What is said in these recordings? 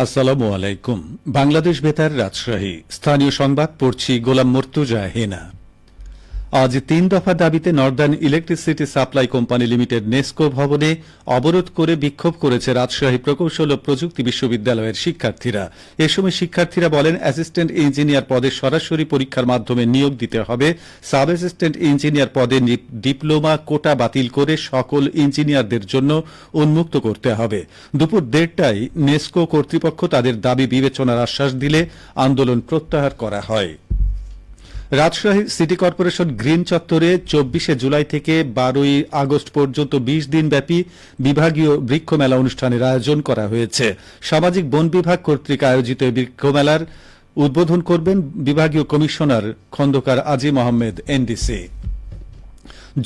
আসসালামু আলাইকুম। বাংলাদেশ বেতার রাজশাহী। স্থানীয় সংবাদ পড়ছি গোলাম মর্তুজা হেনা। আজ তিন দফা দাবিতে northern electricity supply company limited NESCO ভবনে অবরোধ করে বিক্ষোভ করেছে রাজশাহী প্রকৌশল ও প্রযুক্তি বিশ্ববিদ্যালয়ের শিক্ষার্থীরা। এ সময় শিক্ষার্থীরা বলেন, অ্যাসিস্ট্যান্ট ইঞ্জিনিয়ার পদে সরাসরি পরীক্ষার মাধ্যমে নিয়োগ দিতে হবে। সাব অ্যাসিস্ট্যান্ট ইঞ্জিনিয়ার পদে ডিপ্লোমা কোটা বাতিল করে সকল ইঞ্জিনিয়ারদের জন্য উন্মুক্ত করতে হবে। দুপুর দেড়টায় নেস্কো কর্তৃপক্ষ তাদের দাবি বিবেচনার আশ্বাস দিলে আন্দোলন প্রত্যাহার করা হয়। রাজশাহী সিটি কর্পোরেশন গ্রিন চত্বরে চব্বিশে জুলাই থেকে বারোই আগস্ট পর্যন্ত বিশ দিনব্যাপী বিভাগীয় বৃক্ষমেলা অনুষ্ঠানের আয়োজন করা হয়েছে। সামাজিক বন বিভাগ কর্তৃক আয়োজিত এই বৃক্ষমেলার উদ্বোধন করবেন বিভাগীয় commissioner Khondokar Azim Ahmed NDC.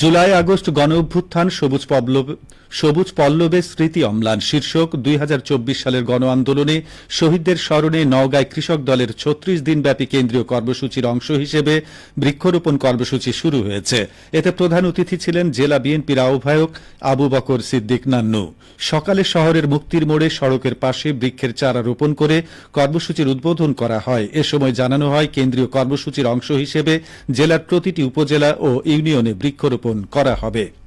July August গণ অভ্যুত্থান সবুজ পল্লব সবুজ পল্লবে স্মৃতি অম্লান শীর্ষক দুই হাজার চব্বিশ সালের গণ আন্দোলনে শহীদদের স্মরণে নওগাঁয় কৃষক দলের ছত্রিশ দিনব্যাপী কেন্দ্রীয় কর্মসূচির অংশ হিসেবে বৃক্ষরোপণ কর্মসূচি শুরু হয়েছে। এতে প্রধান অতিথি ছিলেন জেলা বিএনপির আহ্বায়ক আবু বকর সিদ্দিক নান্নু। সকালে শহরের মুক্তির মোড়ে সড়কের পাশে বৃক্ষের চারা রোপণ করে কর্মসূচির উদ্বোধন করা হয়। এ সময় জানানো হয়, কেন্দ্রীয় কর্মসূচির অংশ হিসেবে জেলার প্রতিটি উপজেলা ও ইউনিয়নে বৃক্ষরোপণ করা হবে।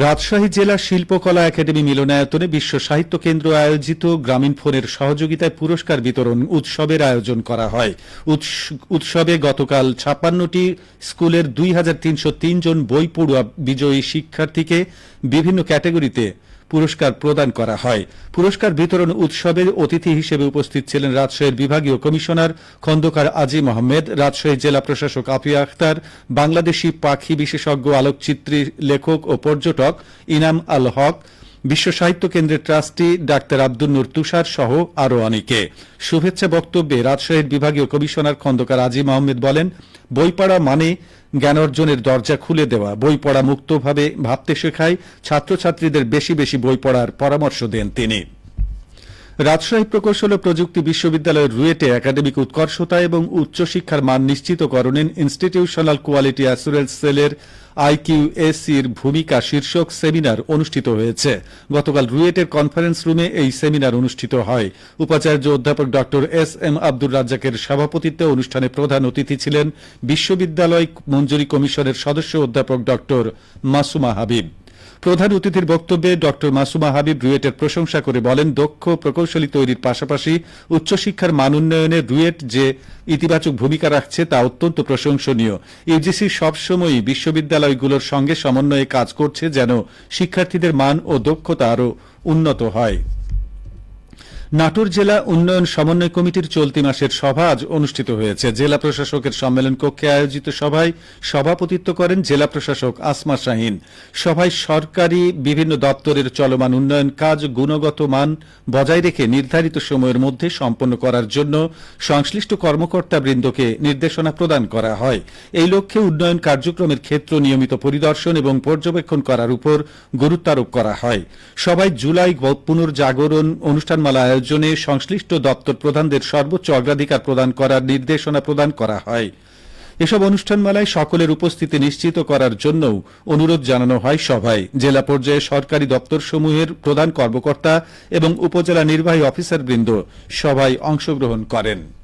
রাজশাহী জেলা শিল্পকলা একাডেমি মিলনায়তনে বিশ্ব সাহিত্য কেন্দ্র আয়োজিত গ্রামীণ ফোনের সহযোগিতায় পুরস্কার বিতরণ উৎসবের আয়োজন করা হয়। উৎস- উৎসবে গতকাল ছাপ্পান্নটি স্কুলের দুই হাজার তিনশো জন বই পড়ুয়া বিজয়ী শিক্ষার্থীকে বিভিন্ন ক্যাটাগরিতে পুরস্কার প্রদান করা হয়। পুরস্কার বিতরণ উৎসবের অতিথি হিসেবে উপস্থিত ছিলেন রাজশাহীর বিভাগীয় কমিশনার খন্দকার আজিম আহমেদ রাজশাহী জেলা প্রশাসক আফিয়া আখতার, বাংলাদেশি পাখি বিশেষজ্ঞ আলোকচিত্রী লেখক ও পর্যটক ইনাম আল হক বিশ্ব সাহিত্য কেন্দ্রের ট্রাস্টি ডাক্তার আব্দুল নূর তুষার সহ আরও অনেকে। শুভেচ্ছা বক্তব্যে রাজশাহীর বিভাগীয় কমিশনার খন্দকার আজিম আহমেদ বলেন বই পড়া মানে জ্ঞান অর্জনের দরজা খুলে দেওয়া। বই পড়া মুক্তভাবে ভাবতে শেখায়, ছাত্রছাত্রীদের বেশি বেশি বই পড়ার পরামর্শ দেন তিনি। রাজশাহী প্রকৌশল ও প্রযুক্তি বিশ্ববিদ্যালয়ের রুয়েটে একাডেমিক উৎকর্ষতা এবং উচ্চশিক্ষার মান নিশ্চিতকরণে ইনস্টিটিউশনাল কোয়ালিটি অ্যাসুরেন্স সেলের আইকিউএসির ভূমিকা শীর্ষক সেমিনার অনুষ্ঠিত হয়েছে। গতকাল রুয়েটের কনফারেন্স রুমে এই সেমিনার অনুষ্ঠিত হয়। উপাচার্য অধ্যাপক ড এস এম আব্দুর রাজ্জাকের সভাপতিত্বে অনুষ্ঠানে প্রধান অতিথি ছিলেন বিশ্ববিদ্যালয় মঞ্জুরি কমিশনের সদস্য অধ্যাপক ড মাসুমা হাবিব। প্রধান অতিথির বক্তব্যে ড মাসুমা হাবিব রুয়েটের প্রশংসা করে বলেন, দক্ষ প্রকৌশলী তৈরির পাশাপাশি উচ্চশিক্ষার মান উন্নয়নে রুয়েট যে ইতিবাচক ভূমিকা রাখছে তা অত্যন্ত প্রশংসনীয়। ইউজিসি সবসময়ই বিশ্ববিদ্যালয়গুলোর সঙ্গে সমন্বয়ে কাজ করছে যেন শিক্ষার্থীদের মান ও দক্ষতা আরও উন্নত হয়। নাটোর জেলা উন্নয়ন সমন্বয় কমিটির চলতি মাসের সভা আজ অনুষ্ঠিত হয়েছে। জেলা প্রশাসকের সম্মেলন কক্ষে আয়োজিত সভায় সভাপতিত্ব করেন জেলা প্রশাসক আসমা শাহিন। সভায় সরকারি বিভিন্ন দপ্তরের চলমান উন্নয়ন কাজ গুণগত মান বজায় রেখে নির্ধারিত সময়ের মধ্যে সম্পন্ন করার জন্য সংশ্লিষ্ট কর্মকর্তাবৃন্দকে নির্দেশনা প্রদান করা হয়। এই লক্ষ্যে উন্নয়ন কার্যক্রমের ক্ষেত্র নিয়মিত পরিদর্শন এবং পর্যবেক্ষণ করার উপর গুরুত্বারোপ করা হয়। সবাই জুলাই পুনর্জাগরণ অনুষ্ঠানমালা আয়োজনে সংশ্লিষ্ট দপ্তর প্রধানদের সর্বোচ্চ অগ্রাধিকার প্রদান করার নির্দেশনা প্রদান করা হয়। এসব অনুষ্ঠানমালায় সকলের উপস্থিতি নিশ্চিত করার জন্যও অনুরোধ জানানো হয় সভায়। জেলা পর্যায়ে সরকারি দপ্তরসমূহের প্রধান কর্মকর্তা এবং উপজেলা নির্বাহী অফিসারবৃন্দ সভায় অংশগ্রহণ করেন।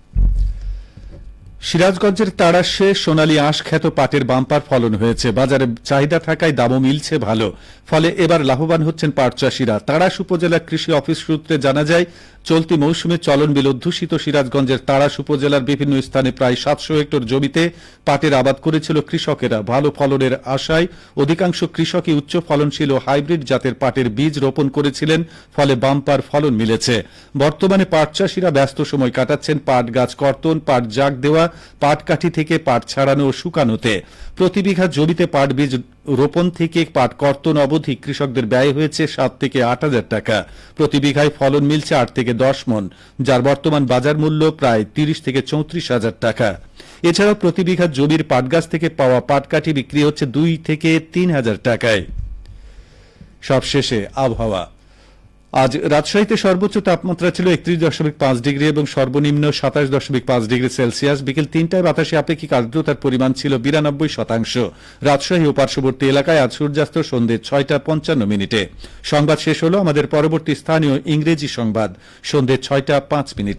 সিরাজগঞ্জের তাড়াশে সোনালী আঁশ খ্যাত পাটের বাম্পার ফলন হয়েছে। বাজারে চাহিদা থাকায় দামও মিলছে ভালো। ফলে এবার লাভবান হচ্ছেন পাট চাষিরা। তাড়াশ উপজেলা কৃষি অফিস সূত্রে জানা যায়, চলতি মৌসুমে চলন বিল অধ্যুষিত সিরাজগঞ্জের তাড়াশ উপজেলার বিভিন্ন স্থানে প্রায় সাতশো হেক্টর জমিতে পাটের আবাদ করেছিল কৃষকেরা। ভালো ফলনের আশায় অধিকাংশ কৃষকই উচ্চ ফলনশীল ও হাইব্রিড জাতের পাটের বীজ রোপণ করেছিলেন, ফলে বাম্পার ফলন মিলেছে। বর্তমানে পাট চাষিরা ব্যস্ত সময় কাটাচ্ছেন। পাট গাছ কর্তন, পাট জাগ দেওয়া পাট কাঠি থেকে পাট ছাড়ানো ও শুকানোতে। প্রতি বিঘা জমিতে পাট বীজ রোপণ থেকে পাট কর্তন অবধি কৃষকদের ব্যয় হয়েছে সাত থেকে আট হাজার টাকা। প্রতি বিঘায় ফলন মিলছে আট থেকে দশ মন, যার বর্তমান বাজার মূল্য প্রায় তিরিশ থেকে চৌত্রিশ হাজার টাকা। এছাড়াও প্রতি বিঘা জমির পাট গাছ থেকে পাওয়া পাটকাঠি বিক্রি হচ্ছে দুই থেকে তিন হাজার টাকায়। সবশেষে আবহাওয়া। আজ রাজশাহীতে সর্বোচ্চ তাপমাত্রা ছিল একত্রিশ দশমিক পাঁচ ডিগ্রি এবং সর্বনিম্ন সাতাশ দশমিক পাঁচ ডিগ্রি সেলসিয়াস। বিকেল তিনটায় বাতাসে আপেক্ষিক আর্দ্রতার পরিমাণ ছিল বিরানব্বই শতাংশ। রাজশাহী ও পার্শ্ববর্তী এলাকায় আজ সূর্যাস্ত সন্ধ্যে ছয়টা পঞ্চান্ন মিনিটে। সংবাদ শেষ হল আমাদের পরবর্তী স্থানীয় ইংরেজি সংবাদ। সন্ধ্যে ছয়টা পাঁচ মিনিট।